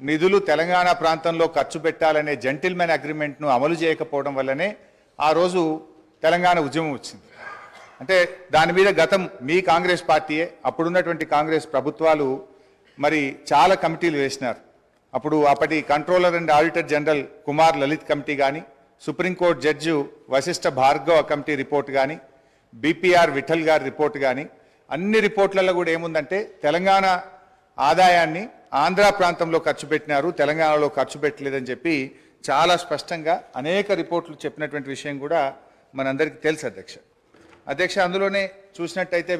నిధులు తెలంగాణ ప్రాంతంలో ఖర్చు పెట్టాలనే జెంటిల్మెన్ అగ్రిమెంట్ను అమలు చేయకపోవడం వల్లనే ఆ రోజు తెలంగాణ ఉద్యమం వచ్చింది. అంటే దాని మీద గతం మీ కాంగ్రెస్ పార్టీయే అప్పుడున్నటువంటి కాంగ్రెస్ ప్రభుత్వాలు మరి చాలా కమిటీలు వేసినారు. అప్పుడు అప్పటి controller and auditor general Kumar Lalit committee కానీ supreme court judge Vashishtha Bhargava committee report కానీ బీపీఆర్ విఠల్ గారి రిపోర్ట్ కానీ అన్ని రిపోర్ట్లలో కూడా ఏముందంటే తెలంగాణ ఆదాయాన్ని ఆంధ్ర ప్రాంతంలో ఖర్చు పెట్టినారు తెలంగాణలో ఖర్చు పెట్టలేదని చెప్పి చాలా స్పష్టంగా అనేక రిపోర్ట్లు చెప్పినటువంటి విషయం కూడా మనందరికీ తెలుసు అధ్యక్ష. అధ్యక్ష అందులోనే చూసినట్టయితే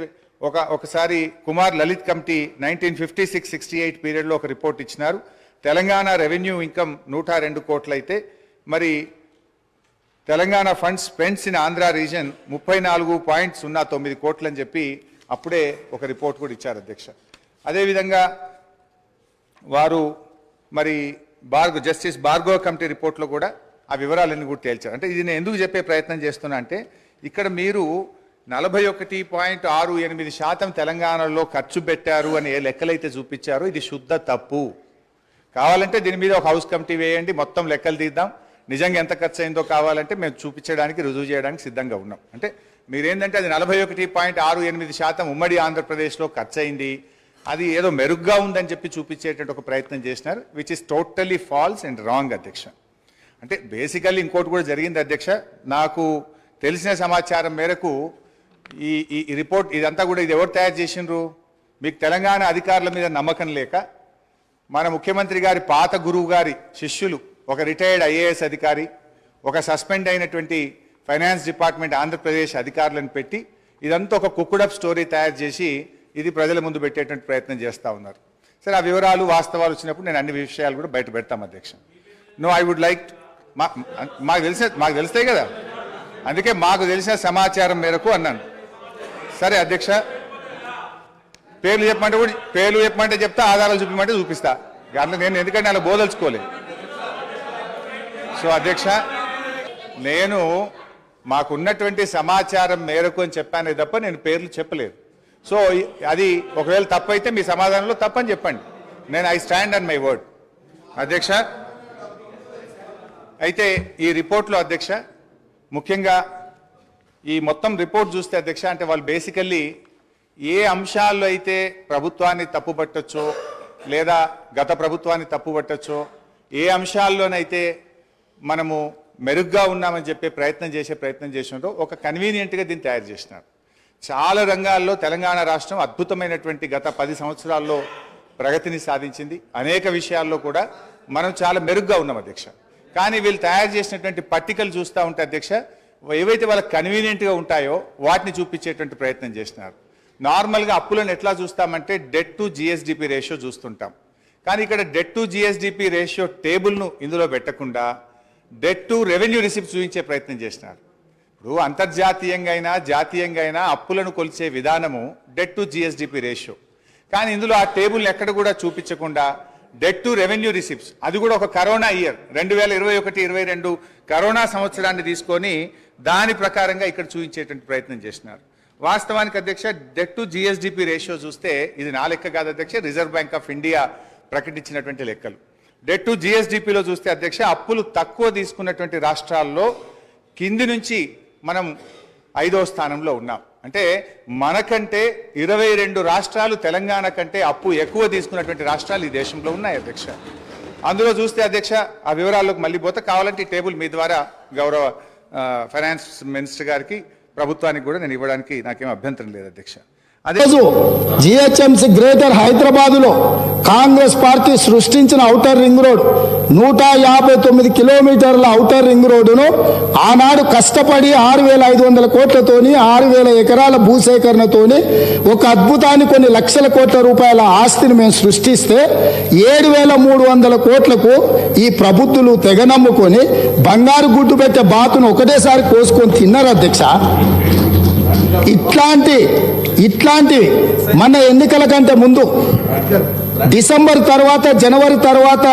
ఒక ఒకసారి Kumar Lalit committee nineteen fifty six sixty eight పీరియడ్లో ఒక రిపోర్ట్ ఇచ్చినారు. తెలంగాణ రెవెన్యూ ఇన్కమ్ నూట రెండు కోట్లయితే మరి Telangana funds spends in Andhra region ముప్పై నాలుగు పాయింట్ సున్నా తొమ్మిది కోట్లని చెప్పి అప్పుడే ఒక రిపోర్ట్ కూడా ఇచ్చారు అధ్యక్ష. అదేవిధంగా వారు మరి బార్గో జస్టిస్ భార్గవ కమిటీ రిపోర్ట్లో కూడా ఆ వివరాలన్నీ కూడా తేల్చారు. అంటే ఇది నేను ఎందుకు చెప్పే ప్రయత్నం చేస్తున్నా అంటే ఇక్కడ మీరు నలభై ఒకటి పాయింట్ ఆరు ఎనిమిది శాతం తెలంగాణలో ఖర్చు పెట్టారు అని ఏ లెక్కలైతే చూపించారో. ఇది శుద్ధ తప్పు. కావాలంటే దీని మీద ఒక హౌస్ కమిటీ వేయండి మొత్తం లెక్కలు తీద్దాం. నిజంగా ఎంత ఖర్చు అయిందో కావాలంటే మేము చూపించడానికి రుజువు చేయడానికి సిద్ధంగా ఉన్నాం. అంటే మీరేంటంటే అది నలభై ఒకటి పాయింట్ ఆరు ఎనిమిది శాతం ఉమ్మడి ఆంధ్రప్రదేశ్లో ఖర్చు అయింది అది ఏదో మెరుగ్గా ఉందని చెప్పి చూపించేటువంటి ఒక ప్రయత్నం చేసినారు which is totally false and wrong అధ్యక్ష. అంటే బేసికల్లీ ఇంకోటి కూడా జరిగింది అధ్యక్ష. నాకు తెలిసిన సమాచారం మేరకు ఈ ఈ రిపోర్ట్ ఇదంతా కూడా ఇది ఎవరు తయారు చేసిండ్రు? మీకు తెలంగాణ అధికారుల మీద నమ్మకం లేక మన ముఖ్యమంత్రి గారి పాత గురువు గారి శిష్యులు ఒక రిటైర్డ్ ఐఏఎస్ అధికారి ఒక సస్పెండ్ అయినటువంటి ఫైనాన్స్ డిపార్ట్మెంట్ ఆంధ్రప్రదేశ్ అధికారులను పెట్టి ఇదంతా ఒక కుక్కుడప్ స్టోరీ తయారు చేసి ఇది ప్రజల ముందు పెట్టేటువంటి ప్రయత్నం చేస్తూ ఉన్నారు. సరే ఆ వివరాలు వాస్తవాలు వచ్చినప్పుడు నేను అన్ని విషయాలు కూడా బయట పెడతాం అధ్యక్ష. నో ఐ వుడ్ లైక్ మా మాకు తెలిసే మాకు తెలుస్తాయి కదా? అందుకే మాకు తెలిసిన సమాచారం మేరకు అన్నాను. సరే అధ్యక్ష. పేర్లు చెప్పమంటే కూడా పేర్లు చెప్పమంటే చెప్తా ఆధారాలు చూపించమంటే చూపిస్తా. అందులో నేను ఎందుకంటే అలా బోదలుచుకోలేదు సో అధ్యక్ష నేను మాకున్నటువంటి సమాచారం మేరకు అని చెప్పానే తప్ప నేను పేర్లు చెప్పలేదు. సో అది ఒకవేళ తప్పైతే మీ సమాధానంలో తప్పని చెప్పండి. నేను I stand on my word. అధ్యక్ష అయితే ఈ రిపోర్ట్లో అధ్యక్ష ముఖ్యంగా ఈ మొత్తం రిపోర్ట్ చూస్తే అధ్యక్ష అంటే వాళ్ళు బేసికల్లీ ఏ అంశాల్లో అయితే ప్రభుత్వాన్ని తప్పుపట్టచ్చో లేదా గత ప్రభుత్వాన్ని తప్పుపట్టచ్చో ఏ అంశాల్లోనైతే మనము మెరుగ్గా ఉన్నామని చెప్పే ప్రయత్నం చేసే ప్రయత్నం చేసినారో ఒక కన్వీనియంట్గా దీన్ని తయారు చేసినారు. చాలా రంగాల్లో తెలంగాణ రాష్ట్రం అద్భుతమైనటువంటి గత పది సంవత్సరాల్లో ప్రగతిని సాధించింది. అనేక విషయాల్లో కూడా మనం చాలా మెరుగ్గా ఉన్నాం అధ్యక్ష. కానీ వీళ్ళు తయారు చేసినటువంటి పట్టికలు చూస్తూ ఉంటే అధ్యక్ష ఏవైతే వాళ్ళకి కన్వీనియంట్గా ఉంటాయో వాటిని చూపించేటువంటి ప్రయత్నం చేసినారు. నార్మల్గా అప్పులను ఎట్లా చూస్తామంటే డెట్ టు జిఎస్డిపి రేషియో చూస్తుంటాం. కానీ ఇక్కడ డెట్ టు జిఎస్డిపి రేషియో టేబుల్ను ఇందులో పెట్టకుండా డెట్ టు రెవెన్యూ రిసిప్ట్ చూపించే ప్రయత్నం చేసినారు. ఇప్పుడు అంతర్జాతీయంగా అయినా జాతీయంగా అయినా అప్పులను కొలిచే విధానము డెట్ టు జిఎస్డిపి రేషియో కానీ ఇందులో ఆ టేబుల్ని ఎక్కడ కూడా చూపించకుండా డెట్ టు రెవెన్యూ రిసిప్ట్స్ అది కూడా ఒక కరోనా ఇయర్ రెండు వేల ఇరవై ఒకటి ఇరవై రెండు కరోనా సంవత్సరాన్ని తీసుకొని దాని ప్రకారంగా ఇక్కడ చూపించేటువంటి ప్రయత్నం చేసినారు వాస్తవానికి అధ్యక్ష డెట్ టు జిఎస్డిపి రేషియో చూస్తే ఇది నా లెక్క కాదు అధ్యక్ష రిజర్వ్ బ్యాంక్ ఆఫ్ ఇండియా ప్రకటించినటువంటి లెక్కలు. డెట్ టు జిఎస్డిపిలో చూస్తే అధ్యక్ష అప్పులు తక్కువ తీసుకున్నటువంటి రాష్ట్రాల్లో కింది నుంచి మనం ఐదో స్థానంలో ఉన్నాం. అంటే మనకంటే ఇరవై రెండు రాష్ట్రాలు తెలంగాణ కంటే అప్పు ఎక్కువ తీసుకున్నటువంటి రాష్ట్రాలు ఈ దేశంలో ఉన్నాయి అధ్యక్ష. అందులో చూస్తే అధ్యక్ష ఆ వివరాల్లోకి మళ్ళీ పోతే కావాలంటే ఈ టేబుల్ మీ ద్వారా గౌరవ ఫైనాన్స్ మినిస్టర్ గారికి ప్రభుత్వానికి కూడా నేను ఇవ్వడానికి నాకేం అభ్యంతరం లేదు అధ్యక్ష. అదే. జిహెచ్ఎంసీ గ్రేటర్ హైదరాబాదులో కాంగ్రెస్ పార్టీ సృష్టించిన ఔటర్ రింగ్ రోడ్ నూట యాభై తొమ్మిది కిలోమీటర్ల ఔటర్ రింగ్ రోడ్డును ఆనాడు కష్టపడి ఆరు వేల ఐదు వందల కోట్లతోని ఆరు వేల ఎకరాల భూసేకరణతోని ఒక అద్భుతాన్ని కొన్ని లక్షల కోట్ల రూపాయల ఆస్తిని మేము సృష్టిస్తే ఏడు వేల మూడు వందల కోట్లకు ఈ ప్రభుత్వాలు తెగనమ్ముకొని బంగారు గుడ్డు పెట్టే బాతును ఒకటేసారి కోసుకొని తిన్నారు అధ్యక్ష. ఇట్లాంటి ఇట్లాంటివి మన ఎన్నికల కంటే ముందు డిసెంబర్ తర్వాత జనవరి తర్వాత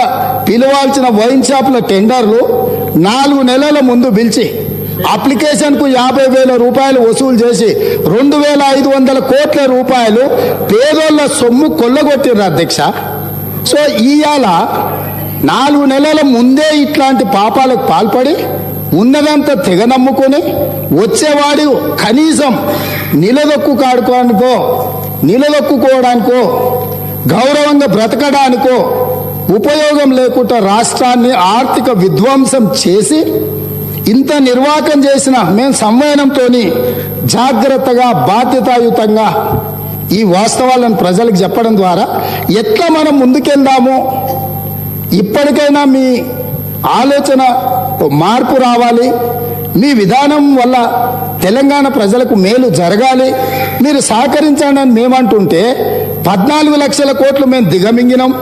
పిలవాల్సిన వైన్ షాపుల టెండర్లు నాలుగు నెలల ముందు పిలిచి అప్లికేషన్కు యాభై వేల రూపాయలు వసూలు చేసి రెండు వేల ఐదు వందల కోట్ల రూపాయలు పేదోళ్ళ సొమ్ము కొల్లగొట్టిర్రు అధ్యక్ష. సో ఇవాళ నాలుగు నెలల ముందే ఇట్లాంటి పాపాలకు పాల్పడి ఉన్నదంతా తెగ నమ్ముకొని వచ్చేవాడు కనీసం నిలదొక్కు కాడుకోనుకో నిలదొక్కుకోవడానికో గౌరవంగా బ్రతకడానికో ఉపయోగం లేకుండా రాష్ట్రాన్ని ఆర్థిక విధ్వంసం చేసి ఇంత నిర్వాకం చేసిన మేము సంవయనంతో జాగ్రత్తగా బాధ్యతాయుతంగా ఈ వాస్తవాలను ప్రజలకు చెప్పడం ద్వారా ఎట్లా మనం ముందుకెళ్దాము? ఇప్పటికైనా మీ ఆలోచన మార్పు రావాలి. మీ విధానం వల్ల తెలంగాణ ప్రజలకు మేలు జరగాలి. మీరు సహకరించండి అని మేమంటుంటే పద్నాలుగు లక్షల కోట్లు మేము దిగమింగినాం.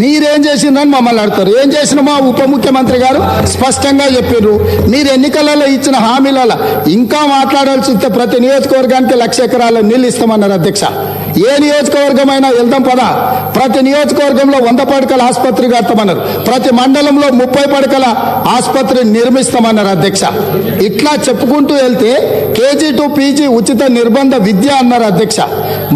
మీరేం చేసిందని మమ్మల్ని అడతారు ఏం చేసిన మా ఉప ముఖ్యమంత్రి గారు? స్పష్టంగా చెప్పారు మీరు ఎన్నికలలో ఇచ్చిన హామీలలో ఇంకా మాట్లాడాల్సి వస్తే ప్రతి నియోజకవర్గానికి లక్ష ఎకరాల నీళ్ళు ఇస్తామన్నారు అధ్యక్ష. ఏ నియోజకవర్గమైనా వెళ్దాం పదా. ప్రతి నియోజకవర్గంలో వంద పడకల ఆసుపత్రి కడతామన్నారు. ప్రతి మండలంలో ముప్పై పడకల ఆసుపత్రి నిర్మిస్తామన్నారు అధ్యక్ష. ఇట్లా చెప్పుకుంటూ వెళ్తే కేజీ టు పీజీ ఉచిత నిర్బంధ విద్య అన్నారు అధ్యక్ష.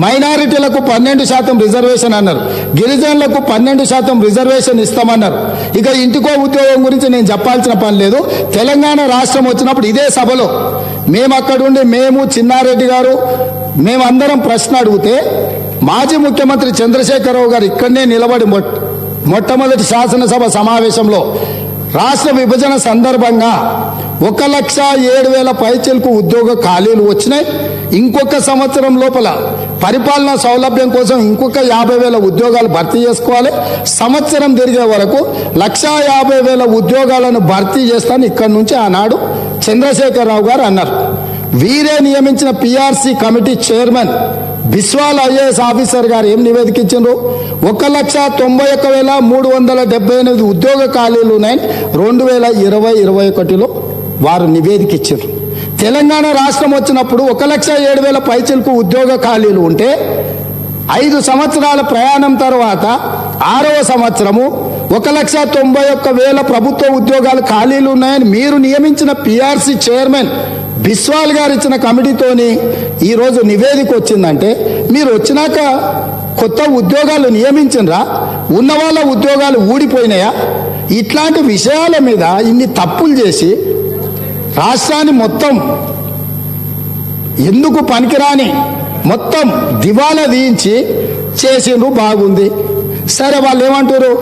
మైనారిటీలకు పన్నెండు శాతం రిజర్వేషన్ అన్నారు. గిరిజనులకు పన్నెండు శాతం రిజర్వేషన్ ఇస్తామన్నారు. ఇక ఇంటికో ఉద్యోగం గురించి నేను చెప్పాల్సిన పని లేదు. తెలంగాణ రాష్ట్రం వచ్చినప్పుడు ఇదే సభలో. మేము అక్కడుండి మేము చిన్నారెడ్డి గారు మేమందరం ప్రశ్న అడిగితే మాజీ ముఖ్యమంత్రి చంద్రశేఖరరావు గారు ఇక్కడనే నిలబడి మొట్ట మొట్టమొదటి శాసనసభ సమావేశంలో రాష్ట్ర విభజన సందర్భంగా ఒక లక్ష ఏడు వేల పైచలకు ఉద్యోగ ఖాళీలు వచ్చినాయి. ఇంకొక సంవత్సరం లోపల పరిపాలనా సౌలభ్యం కోసం ఇంకొక యాభై వేల ఉద్యోగాలు భర్తీ చేసుకోవాలి. సంవత్సరం తిరిగే వరకు లక్షా యాభై వేల ఉద్యోగాలను భర్తీ చేస్తాను ఇక్కడి నుంచి ఆనాడు చంద్రశేఖరరావు గారు అన్నారు. వీరే నియమించిన PRC committee chairman Biswal IAS officer గారు ఏం నివేదికించారు ఒక లక్ష తొంభై ఒక్క వేల మూడు వందల డెబ్బై ఎనిమిది ఉద్యోగ ఖాళీలు ఉన్నాయని రెండు వేల ఇరవై ఇరవై ఒకటిలో వారు నివేదిక ఇచ్చారు తెలంగాణ రాష్ట్రం వచ్చినప్పుడు ఒక లక్ష ఏడు వేల పైచలకు ఉద్యోగ ఖాళీలు ఉంటే ఐదు సంవత్సరాల ప్రయాణం తర్వాత ఆరవ సంవత్సరము ఒక లక్ష తొంభై ఒక్క వేల ప్రభుత్వ ఉద్యోగాలు ఖాళీలు ఉన్నాయని మీరు నియమించిన పిఆర్సి చైర్మన్ బిస్వాల్ గారు ఇచ్చిన కమిటీతోని ఈరోజు నివేదిక వచ్చిందంటే మీరు వచ్చినాక కొత్త ఉద్యోగాలు నియమించినరా ఉన్న వాళ్ళ ఉద్యోగాలు ఊడిపోయినాయా? ఇట్లాంటి విషయాల మీద ఇన్ని తప్పులు చేసి రాష్ట్రాన్ని మొత్తం ఎందుకు పనికిరాని మొత్తం దివాలా తీయించి చేసిండ్రు బాగుంది. సరే వాళ్ళు ఏమంటారు?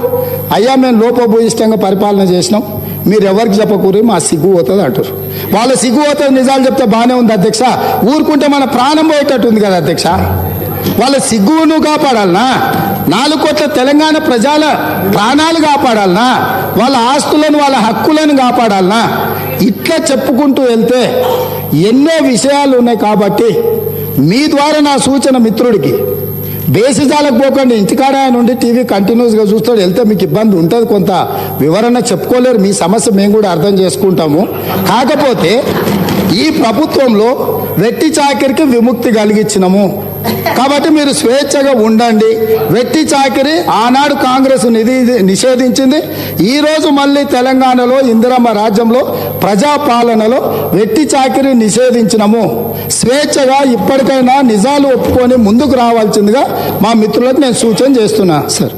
అయ్యా మేము లోపభూయిష్టంగా పరిపాలన చేసినాం. మీరు ఎవరికి చెప్పకూరి? మా సిగ్గు పోతుంది అంటారు. వాళ్ళ సిగ్గు పోతుంది నిజాలు చెప్తే బాగానే ఉంది అధ్యక్ష. ఊరుకుంటే మన ప్రాణం పోయేటట్టు ఉంది కదా అధ్యక్ష. వాళ్ళ సిగ్గును కాపాడాలనా? నాలుగు కోట్ల తెలంగాణ ప్రజల ప్రాణాలు కాపాడాలనా? వాళ్ళ ఆస్తులను వాళ్ళ హక్కులను కాపాడాలనా? ఇట్లా చెప్పుకుంటూ వెళ్తే ఎన్నో విషయాలు ఉన్నాయి కాబట్టి మీ ద్వారా నా సూచన మిత్రుడికి. బేసిజాలకు పోకండి. ఇంటికాడ ఆయన ఉండి టీవీ కంటిన్యూస్గా చూస్తాడు. వెళ్తే మీకు ఇబ్బంది ఉంటుంది. కొంత వివరణ చెప్పుకోలేరు. మీ సమస్య మేము కూడా అర్థం చేసుకుంటాము. కాకపోతే ఈ ప్రభుత్వంలో వెట్టి చాకరికి విముక్తి కలిగించినము. కాబట్టి మీరు స్వేచ్ఛగా ఉండండి. వెట్టి చాకిరి ఆనాడు కాంగ్రెస్ నిధి నిషేధించింది. ఈరోజు మళ్ళీ తెలంగాణలో ఇందిరమ్మ రాజ్యంలో ప్రజాపాలనలో వెట్టి చాకిరి నిషేధించినము. స్వేచ్ఛగా ఇప్పటికైనా నిజాలు ఒప్పుకొని ముందుకు రావాల్సిందిగా మా మిత్రులకు నేను సూచన చేస్తున్నా సార్.